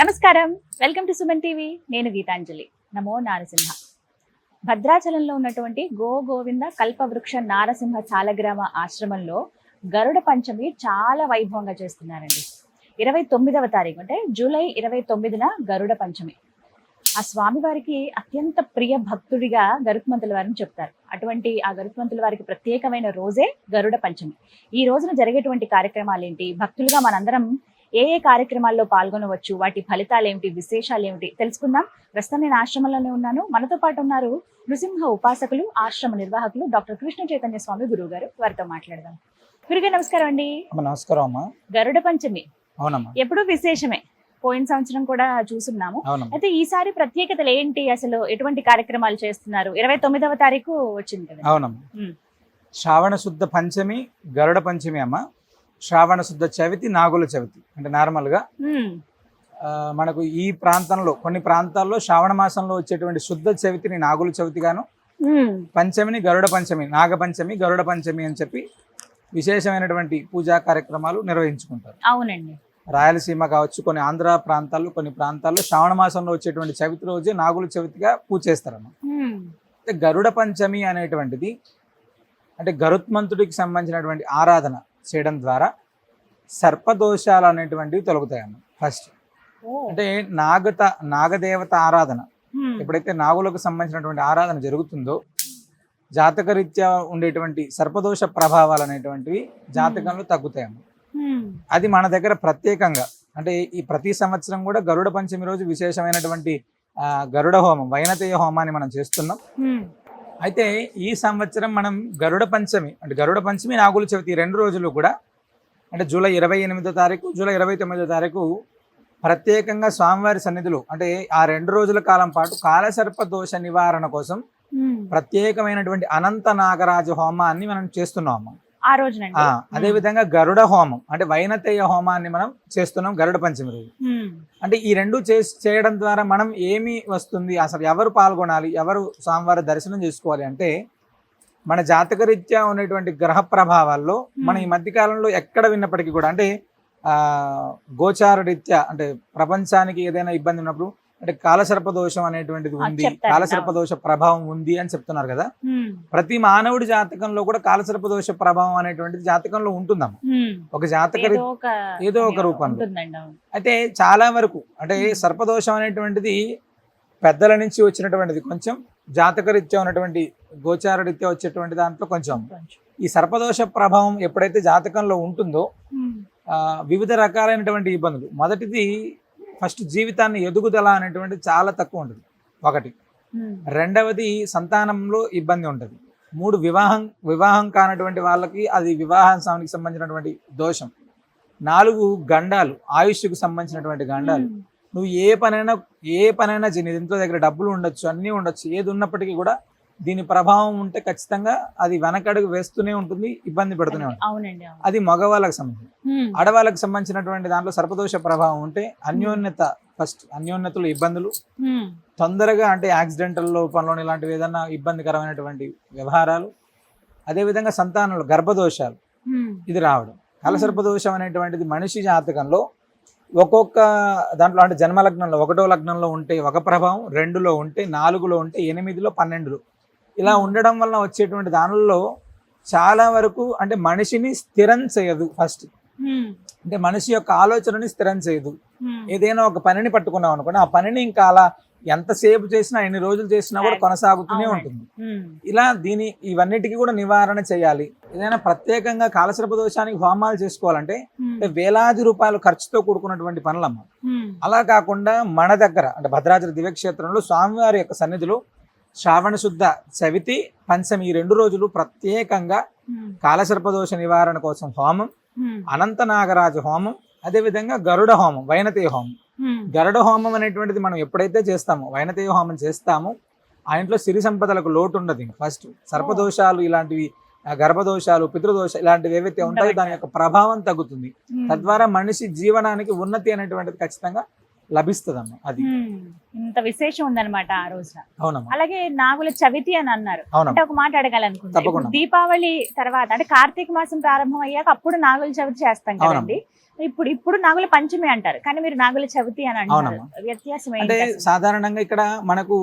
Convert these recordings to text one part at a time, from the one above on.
నమస్కారం. Welcome to Suman TV. నేను గీతాంజలి. నమో నారసింహ. భద్రాచలంలో ఉన్నటువంటి గో గోవింద కల్పవృక్ష నారసింహ చాలగ్రామ ఆశ్రమంలో గరుడ పంచమి చాలా వైభవంగా చేస్తున్నారండి. ఇరవై తొమ్మిదవ తారీఖు అంటే జూలై ఇరవై తొమ్మిదిన గరుడ పంచమి. ఆ స్వామివారికి అత్యంత ప్రియ భక్తుడిగా గరుత్మంతుల వారిని చెప్తారు. అటువంటి ఆ గరుత్మంతుల వారికి ప్రత్యేకమైన రోజే గరుడ పంచమి. ఈ రోజున జరిగేటువంటి కార్యక్రమాలు ఏంటి భక్తులుగా మనందరం ఏ ఏ కార్యక్రమాల్లో పాల్గొనవచ్చు వాటి ఫలితాలు ఏమిటి విశేషాలు ఏమిటి తెలుసుకుందాం. ప్రస్తుతం నేను ఆశ్రమంలోనే ఉన్నాను. మనతో పాటు ఉన్నారు నృసింహ ఉపాసకులు ఆశ్రమ నిర్వాహకులు డాక్టర్ కృష్ణ చైతన్య స్వామి గురువు గారు వారితో మాట్లాడదాం. గురుగారు నమస్కారం అండి. నమస్కారం అమ్మా. గరుడ పంచమి. అవునమ్మా. ఎప్పుడూ విశేషమే. పోయిన సంవత్సరం కూడా చూసున్నాము. అయితే ఈసారి ప్రత్యేకతలు ఏంటి? అసలు ఎటువంటి కార్యక్రమాలు చేస్తున్నారు? ఇరవై తొమ్మిదవ తారీఖు వచ్చింది కదా. అవునమ్మా. శ్రావణ శుద్ధ పంచమి గరుడ పంచమి అమ్మ. శ్రావణ శుద్ధ చవితి నాగుల చవితి అంటే నార్మల్గా. మనకు ఈ ప్రాంతంలో కొన్ని ప్రాంతాల్లో శ్రావణ మాసంలో వచ్చేటువంటి శుద్ధ చవితిని నాగుల చవితి గాను ఉమ్, పంచమిని గరుడ పంచమి నాగ పంచమి గరుడ పంచమి అని చెప్పి విశేషమైనటువంటి పూజా కార్యక్రమాలు నిర్వహించుకుంటారు. అవునండి. రాయలసీమ కావచ్చు కొన్ని ఆంధ్ర ప్రాంతాల్లో కొన్ని ప్రాంతాల్లో శ్రావణ మాసంలో వచ్చేటువంటి చవితి రోజే నాగుల చవితిగా పూజ చేస్తారన్నమాట. గరుడ పంచమి అనేటువంటిది అంటే గరుత్మంతుడికి సంబంధించినటువంటి ఆరాధన. చేయడం ద్వారా సర్పదోషాలు అనేటువంటివి తొలగుతాయన్న ఫస్ట్ అంటే నాగత నాగదేవత ఆరాధన. ఎప్పుడైతే నాగులకు సంబంధించినటువంటి ఆరాధన జరుగుతుందో జాతకరీత్యా ఉండేటువంటి సర్పదోష ప్రభావాలు అనేటువంటివి జాతకంలో తగ్గుతాయన్న ఉమ్, అది మన దగ్గర ప్రత్యేకంగా అంటే ఈ ప్రతి సంవత్సరం కూడా గరుడ పంచమి రోజు విశేషమైనటువంటి గరుడ హోమం వైనతేయ హోమాన్ని మనం చేస్తున్నాం. అయితే ఈ సంవత్సరం మనం గరుడ పంచమి అంటే గరుడ పంచమి నాగుల చవితి రెండు రోజులు కూడా అంటే జూలై ఇరవై ఎనిమిదో తారీఖు జూలై ఇరవై తొమ్మిదో తారీఖు ప్రత్యేకంగా స్వామివారి సన్నిధిలో అంటే ఆ రెండు రోజుల కాలం పాటు కాలసర్ప దోష నివారణ కోసం. ప్రత్యేకమైనటువంటి అనంత నాగరాజ హోమాన్ని మనం చేస్తున్నాము ఆ రోజునండి. ఆ, అదే విధంగా గరుడ హోమం అంటే వైనతేయ హోమాన్ని మనం చేస్తున్నాం గరుడ పంచమి రోజు. అంటే ఈ రెండు చేయడం ద్వారా మనం ఏమి వస్తుంది అసలు ఎవరు పాల్గొనాలి ఎవరు స్వామివారి దర్శనం చేసుకోవాలి అంటే మన జాతకరీత్యా ఉన్నటువంటి గ్రహ ప్రభావాల్లో మనం ఈ మధ్య కాలంలో ఎక్కడ విన్నప్పటికీ కూడా అంటే ఆ గోచార రీత్యా అంటే ప్రపంచానికి ఏదైనా ఇబ్బంది ఉన్నప్పుడు అంటే కాలసర్ప దోషం అనేటువంటిది ఉంది. కాలసర్ప దోష ప్రభావం ఉంది అని చెప్తున్నారు కదా ప్రతి మానవుడి జాతకంలో కూడా కాలసర్ప దోష ప్రభావం అనేటువంటిది జాతకంలో ఉంటుందమ్మా. ఒక జాతక ఏదో ఒక రూపంలో. అయితే చాలా వరకు అంటే. సర్పదోషం అనేటువంటిది పెద్దల నుంచి వచ్చినటువంటిది కొంచెం జాతకరీత్యా ఉన్నటువంటి గోచార రీత్యా వచ్చేటువంటి దాంట్లో కొంచెం. ఈ సర్పదోష ప్రభావం ఎప్పుడైతే జాతకంలో ఉంటుందో వివిధ రకాలైనటువంటి ఇబ్బందులు మొదటిది ఫస్ట్ జీవితాన్ని ఎదుగుదల అనేటువంటిది చాలా తక్కువ ఉంటుంది. ఒకటి. రెండవది సంతానంలో ఇబ్బంది ఉంటుంది. మూడు వివాహం వివాహం కానటువంటి వాళ్ళకి అది వివాహానికి సంబంధించినటువంటి దోషం. నాలుగు గండాలు ఆయుష్కు సంబంధించినటువంటి గండాలు. నువ్వు ఏ పనైనా ఏ పనైనా చేయి. ఇంట్లో దగ్గర డబ్బులు ఉండొచ్చు అన్నీ ఉండొచ్చు. ఏది ఉన్నప్పటికీ కూడా దీని ప్రభావం ఉంటే ఖచ్చితంగా అది వెనకడుగు వేస్తూనే ఉంటుంది ఇబ్బంది పెడుతూనే ఉంటుంది. అది మగవాళ్ళకి సంబంధించి. ఆడవాళ్ళకి సంబంధించినటువంటి దాంట్లో సర్పదోష ప్రభావం ఉంటే అన్యోన్యత ఫస్ట్ అన్యోన్యతలు ఇబ్బందులు. తొందరగా అంటే యాక్సిడెంటల్ లోపంలో ఇలాంటివి ఏదైనా ఇబ్బందికరమైనటువంటి వ్యవహారాలు అదేవిధంగా సంతానంలో గర్భదోషాలు ఇది రావడం. కలసర్పదోషం అనేటువంటిది మనిషి జాతకంలో ఒక్కొక్క దాంట్లో అంటే జన్మలగ్నంలో ఒకటో లగ్నంలో ఉంటే ఒక ప్రభావం రెండులో ఉంటే నాలుగులో ఉంటే ఎనిమిదిలో పన్నెండులో. ఇలా ఉండడం వల్ల వచ్చేటువంటి దానిలో చాలా వరకు అంటే మనిషిని స్థిరం చేయదు ఫస్ట్. అంటే మనిషి యొక్క ఆలోచనని స్థిరం చేయదు. ఏదైనా ఒక పనిని పట్టుకున్నాం అనుకోండి ఆ పనిని ఇంకా అలా ఎంతసేపు చేసినా ఎన్ని రోజులు చేసినా కూడా కొనసాగుతూనే. ఉంటుంది. ఇలా దీని ఇవన్నిటికీ కూడా నివారణ చేయాలి. ఏదైనా ప్రత్యేకంగా కాలసర్ప దోషానికి హోమాలు చేసుకోవాలంటే వేలాది రూపాయలు ఖర్చుతో కూడుకున్నటువంటి పనులమ్మ. అలా కాకుండా మన దగ్గర అంటే భద్రాద్రి దివ్యక్షేత్రంలో స్వామివారి యొక్క సన్నిధిలో శ్రావణ శుద్ధ చవితి పంచమి ఈ రెండు రోజులు ప్రత్యేకంగా ఉమ్, కాలసర్ప దోష నివారణ కోసం హోమం అనంత నాగరాజ హోమం అదేవిధంగా గరుడ హోమం వైనతేయ హోమం. గరుడ హోమం అనేటువంటిది మనం ఎప్పుడైతే చేస్తామో వైనతేయ హోమం చేస్తామో ఆ ఇంట్లో సిరి సంపదలకు లోటు ఉండదు ఫస్ట్ సర్పదోషాలు ఇలాంటివి గర్భదోషాలు పితృదోష ఇలాంటివి ఏవైతే ఉంటాయో దాని యొక్క ప్రభావం తగ్గుతుంది. తద్వారా మనిషి జీవనానికి ఉన్నతి అనేటువంటిది ఖచ్చితంగా లభిస్తుందమ్మా అది. ఇంత విశేషం ఉందన్నమాట ఆ రోజున అవునమ్మా. అలాగే నాగుల చవితి అని అన్నారు. అంటే ఒక మాట అడగాలనుకుంటా తప్పకుండా. ఇప్పుడు దీపావళి తర్వాత అంటే కార్తీక మాసం ప్రారంభం అయ్యాక అప్పుడు నాగుల చవితి చేస్తాం కదండి. ఇప్పుడు ఇప్పుడు నాగుల పంచమి అంటారు. కానీ మీరు నాగుల చవితి అని అంటారు. వ్యత్యాసం అంటే? సాధారణంగా ఇక్కడ మనకు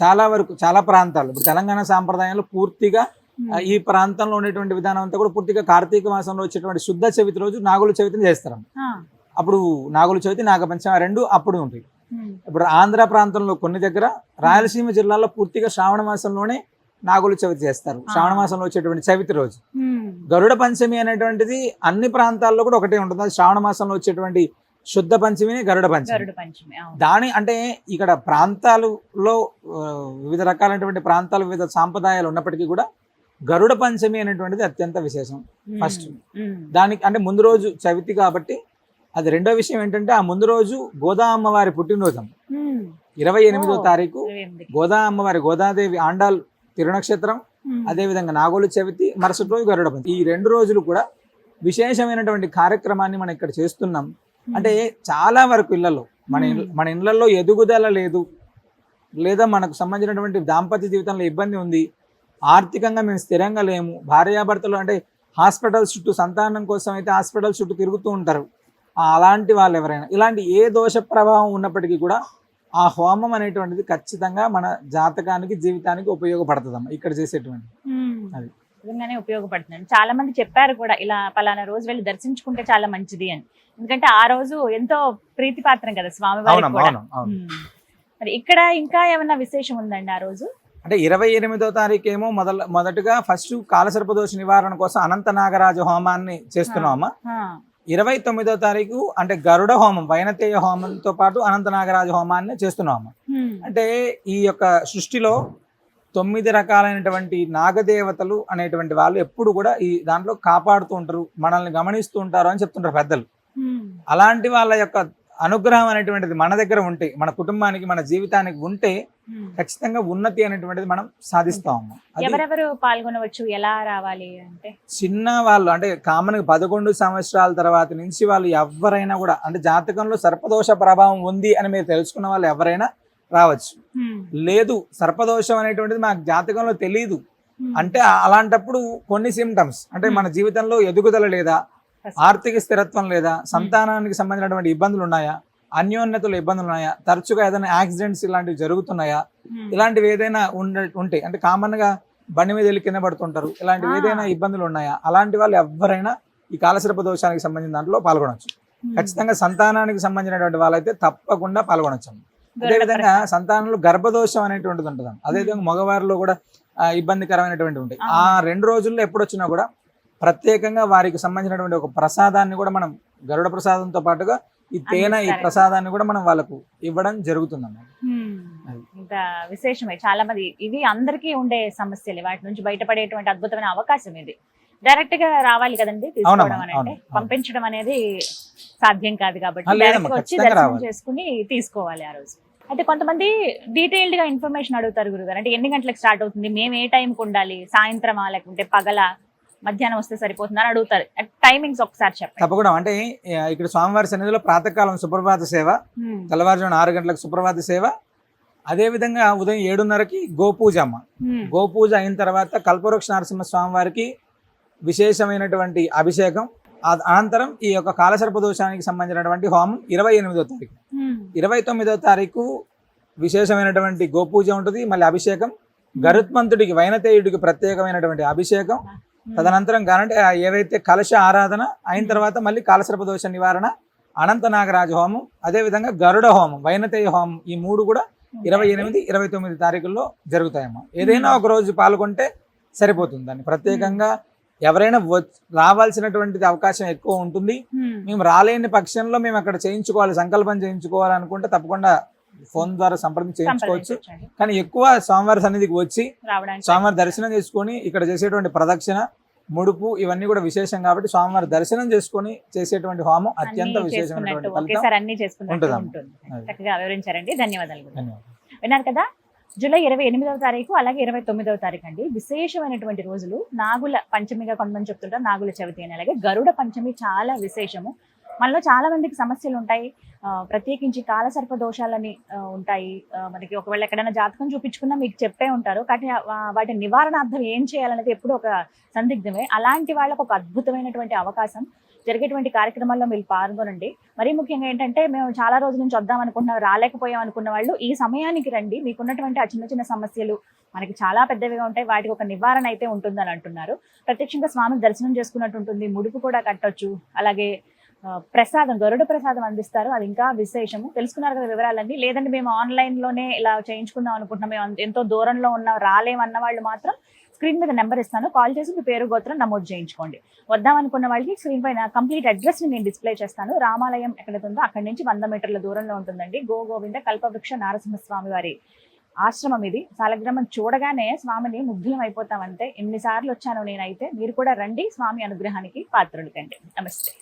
చాలా వరకు చాలా ప్రాంతాలు ఇప్పుడు తెలంగాణ సాంప్రదాయంలో పూర్తిగా ఈ ప్రాంతంలో ఉండేటువంటి విధానం అంతా కూడా పూర్తిగా కార్తీక మాసంలో వచ్చేటువంటి శుద్ధ చవితి రోజు నాగుల చవితిని చేస్తారు అప్పుడు నాగుల చవితి నాగపంచమి రెండు అప్పుడు ఉంటాయి. ఇప్పుడు ఆంధ్ర ప్రాంతంలో కొన్ని దగ్గర రాయలసీమ జిల్లాలో పూర్తిగా శ్రావణ మాసంలోనే నాగుల చవితి చేస్తారు. శ్రావణ మాసంలో వచ్చేటువంటి చవితి రోజు. గరుడ పంచమి అనేటువంటిది అన్ని ప్రాంతాల్లో కూడా ఒకటే ఉంటుంది అది శ్రావణ మాసంలో వచ్చేటువంటి శుద్ధ పంచమిని గరుడ పంచమి గరుడ పంచమి అవును. దాని అంటే ఇక్కడ ప్రాంతాలలో వివిధ రకాలైనటువంటి ప్రాంతాలు వివిధ సాంప్రదాయాలు ఉన్నప్పటికీ కూడా గరుడ పంచమి అనేటువంటిది అత్యంత విశేషం ఫస్ట్. దానికి అంటే ముందు రోజు చవితి కాబట్టి అది రెండో విషయం ఏంటంటే ఆ ముందు రోజు గోదా అమ్మవారి పుట్టినరోజు. ఇరవై ఎనిమిదో. తారీఖు. గోదా అమ్మవారి గోదాదేవి ఆండాల్ తిరునక్షత్రం. అదేవిధంగా నాగోలు చవితి మరుసటి రోజు గరుడ ఈ రెండు రోజులు కూడా విశేషమైనటువంటి కార్యక్రమాన్ని మనం ఇక్కడ చేస్తున్నాం. అంటే చాలా వరకు ఇళ్ళలో మన. మన ఇళ్ళలో ఎదుగుదల లేదు లేదా మనకు సంబంధించినటువంటి దాంపత్య జీవితంలో ఇబ్బంది ఉంది ఆర్థికంగా మేము స్థిరంగా లేము భార్యాభర్తలు అంటే హాస్పిటల్స్ చుట్టూ సంతానం కోసం అయితే హాస్పిటల్స్ చుట్టూ తిరుగుతూ ఉంటారు అలాంటి వాళ్ళు ఎవరైనా. ఇలాంటి ఏ దోష ప్రభావం ఉన్నప్పటికీ కూడా ఆ హోమం అనేటువంటిది ఖచ్చితంగా మన జాతకానికి జీవితానికి ఉపయోగపడుతుందమ్మా. ఇక్కడ చేసేటువంటి. అది. నిజంగానే ఉపయోగపడుతుంది చాలా మంది చెప్పారు కూడా ఇలా పలానా రోజు వెళ్ళి దర్శించుకుంటే చాలా మంచిది అని. ఎందుకంటే ఆ రోజు ఎంతో ప్రీతిపాత్రం కదా స్వామి. మరి ఇక్కడ ఇంకా ఏమన్నా విశేషం ఉందండి ఆ రోజు? అంటే ఇరవై ఎనిమిదో తారీఖు ఏమో మొదల మొదటగా ఫస్ట్ కాలసర్పదోష నివారణ కోసం అనంత నాగరాజ హోమాన్ని చేస్తున్నామా ఇరవై తొమ్మిదో తారీఖు అంటే గరుడ హోమం వైనతేయ హోమంతో పాటు అనంత నాగరాజ హోమాన్ని చేస్తున్నాము. అంటే ఈ యొక్క సృష్టిలో తొమ్మిది రకాలైనటువంటి నాగదేవతలు అనేటువంటి వాళ్ళు ఎప్పుడు కూడా ఈ దాంట్లో కాపాడుతూ ఉంటారు మనల్ని గమనిస్తూ ఉంటారు అని చెప్తుంటారు పెద్దలు. అలాంటి వాళ్ళ యొక్క అనుగ్రహం అనేటువంటిది మన దగ్గర ఉంటే మన కుటుంబానికి మన జీవితానికి ఉంటే. ఖచ్చితంగా ఉన్నతి అనేటువంటిది మనం సాధిస్తాము. అది ఎవరెవరు పాల్గొనవచ్చు? ఎలా రావాలి అంటే? చిన్న వాళ్ళు అంటే కామన్ పదకొండు సంవత్సరాల తర్వాత నుంచి వాళ్ళు ఎవరైనా కూడా అంటే జాతకంలో సర్పదోష ప్రభావం ఉంది అని మీరు తెలుసుకున్న వాళ్ళు ఎవరైనా రావచ్చు. లేదు సర్పదోషం అనేటువంటిది మాకు జాతకంలో తెలియదు. అంటే అలాంటప్పుడు కొన్ని సిమ్టమ్స్ అంటే మన జీవితంలో ఎదుగుదల లేదా ఆర్థిక స్థిరత్వం లేదా సంతానానికి సంబంధించినటువంటి ఇబ్బందులు ఉన్నాయా? అన్యోన్యతలు ఇబ్బందులు ఉన్నాయా తరచుగా ఏదైనా యాక్సిడెంట్స్ ఇలాంటివి జరుగుతున్నాయా. ఇలాంటివి ఏదైనా ఉండ ఉంటాయి అంటే కామన్గా బండి మీద వెళ్ళి కింద పడుతుంటారు. ఇలాంటివి. ఏదైనా ఇబ్బందులు ఉన్నాయా? అలాంటి వాళ్ళు ఎవరైనా ఈ కాలసర్ప దోషానికి సంబంధించిన దాంట్లో పాల్గొనవచ్చు. ఖచ్చితంగా సంతానానికి సంబంధించినటువంటి వాళ్ళైతే తప్పకుండా పాల్గొనవచ్చు అదేవిధంగా సంతానంలో గర్భదోషం అనేటువంటిది ఉంటుంది అదేవిధంగా మగవారిలో కూడా ఇబ్బందికరమైనటువంటి ఉంటాయి. ఆ. రెండు రోజుల్లో ఎప్పుడు వచ్చినా కూడా ప్రత్యేకంగా వారికి సంబంధించినటువంటి ఒక ప్రసాదాన్ని కూడా మనం గరుడ ప్రసాదంతో పాటుగా ఈ తేనె ఈ. ప్రసాదాన్ని కూడా మనం వాళ్ళకు ఇవ్వడం జరుగుతుందన్నమాట. ఇంత విశేషమే. చాలా మంది ఇవి అందరికీ ఉండే సమస్యలు. వాటి నుంచి బయటపడేటువంటి అద్భుతమైన అవకాశం ఇది. డైరెక్ట్గా రావాలి కదండి తీసుకోవడం అవునమ్మా, అని అంటే అవును, అవును. పంపించడం అనేది సాధ్యం కాదు కాబట్టి డైరెక్ట్ వచ్చి దర్శనం. చేసుకుని తీసుకోవాలి ఆ రోజు. అయితే కొంతమంది డీటెయిల్డ్గా ఇన్ఫర్మేషన్ అడుగుతారు గురుగారు. అంటే ఎన్ని గంటలకు స్టార్ట్ అవుతుంది? మేము ఏ టైంకి ఉండాలి? సాయంత్రమా? లేకుంటే పగల? మధ్యాహ్నం వస్తే సరిపోతుందని అడుగుతారు టైమింగ్స్ ఒకసారి చెప్పండి తప్పకుండా అంటే ఇక్కడ స్వామివారి సన్నిధిలో ప్రాతకాలం సుప్రభాత సేవ. తెల్లవారుజామున ఆరు గంటలకు సుప్రభాత సేవ అదేవిధంగా ఉదయం ఏడున్నరకి గోపూజ అమ్మ. గోపూజ అయిన తర్వాత కల్పవృక్ష నరసింహ స్వామి వారికి విశేషమైనటువంటి అభిషేకం అనంతరం ఈ యొక్క కాలసర్ప దోషానికి సంబంధించినటువంటి హోమం ఇరవై ఎనిమిదో తారీఖు. ఇరవై తొమ్మిదో తారీఖు విశేషమైనటువంటి గోపూజ ఉంటుంది మళ్ళీ అభిషేకం గరుత్మంతుడికి వైనతేయుడికి ప్రత్యేకమైనటువంటి అభిషేకం. తదనంతరం కానంటే ఏవైతే కలశ ఆరాధన అయిన తర్వాత మళ్ళీ కాలసర్ప దోష నివారణ అనంత నాగరాజ హోమం అదేవిధంగా గరుడ హోమం వైనతేయ హోమం ఈ మూడు కూడా ఇరవై ఎనిమిది ఇరవై తొమ్మిది తారీఖుల్లో జరుగుతాయమ్మా. ఏదైనా ఒక రోజు పాల్గొంటే సరిపోతుంది దాన్ని. ప్రత్యేకంగా ఎవరైనా రావాల్సినటువంటిది అవకాశం ఎక్కువ ఉంటుంది. మేము రాలేని పక్షంలో మేము అక్కడ చేయించుకోవాలి సంకల్పం చేయించుకోవాలి అనుకుంటే తప్పకుండా ఫోన్ ద్వారా సంప్రదించి చేయించుకోవచ్చు. కానీ ఎక్కువ స్వామివారి సన్నిధికి వచ్చి స్వామివారి దర్శనం చేసుకొని ఇక్కడ చేసేటువంటి ప్రదక్షిణ ముడుపు ఇవన్నీ కూడా విశేషం కాబట్టి స్వామివారి దర్శనం చేసుకొని చేసేటువంటి హోమం అత్యంత విశేషమైనటువంటి ఫలితం. ఉంటుంది. చక్కగా వివరించారండి. ధన్యవాదాలు. విన్నారు కదా? జూలై ఇరవై ఎనిమిదవ తారీఖు అలాగే ఇరవై తొమ్మిదవ తారీఖు అండి. విశేషమైనటువంటి రోజులు నాగుల పంచమిగా కొంతమంది చెప్తుంటారు. నాగుల చవితి అని. అలాగే గరుడ పంచమి చాలా విశేషము. మనలో చాలా మందికి సమస్యలు ఉంటాయి. ప్రత్యేకించి కాలసర్ప దోషాలని ఉంటాయి. మనకి ఒకవేళ ఎక్కడైనా జాతకం చూపించుకున్నా మీకు చెప్పే ఉంటారు. కానీ వాటి నివారణార్థం ఏం చేయాలనేది ఎప్పుడు ఒక సందిగ్ధమే. అలాంటి వాళ్ళకు ఒక అద్భుతమైనటువంటి అవకాశం. జరిగేటువంటి కార్యక్రమాల్లో మీరు పాల్గొనండి. మరీ ముఖ్యంగా ఏంటంటే మేము చాలా రోజుల నుంచి వద్దాం అనుకున్నాం రాలేకపోయాం అనుకున్న వాళ్ళు ఈ సమయానికి రండి. మీకున్నటువంటి ఆ చిన్న చిన్న సమస్యలు మనకి చాలా పెద్దవిగా ఉంటాయి. వాటికి ఒక నివారణ అయితే ఉంటుందని అంటున్నారు. ప్రత్యక్షంగా స్వామిని దర్శనం చేసుకున్నట్టు ఉంటుంది. ముడుపు కూడా కట్టొచ్చు. అలాగే ప్రసాదం గరుడ ప్రసాదం అందిస్తారు. అది ఇంకా విశేషము. తెలుసుకున్నారు కదా వివరాలన్నీ. లేదంటే మేము ఆన్లైన్లోనే ఇలా చేయించుకుందాం అనుకుంటున్నాం. మేము ఎంతో దూరంలో ఉన్న రాలేమన్న వాళ్ళు మాత్రం స్క్రీన్ మీద నెంబర్ ఇస్తాను. కాల్ చేసి మీ పేరు గోత్రం నమోదు చేయించుకోండి. వద్దాం అనుకున్న వాళ్ళకి స్క్రీన్ పైన కంప్లీట్ అడ్రస్ని నేను డిస్ప్లే చేస్తాను. రామాలయం ఎక్కడైతే ఉందో అక్కడి నుంచి వంద మీటర్ల దూరంలో ఉంటుందండి. గో గోవింద కల్పవృక్ష నారసింహస్వామి వారి ఆశ్రమం ఇది. సాలగ్రామం చూడగానే స్వామిని ముగ్ధులం అయిపోతామంటే ఎన్నిసార్లు వచ్చాను నేనైతే. మీరు కూడా రండి స్వామి అనుగ్రహానికి పాత్రులు కండి. నమస్తే.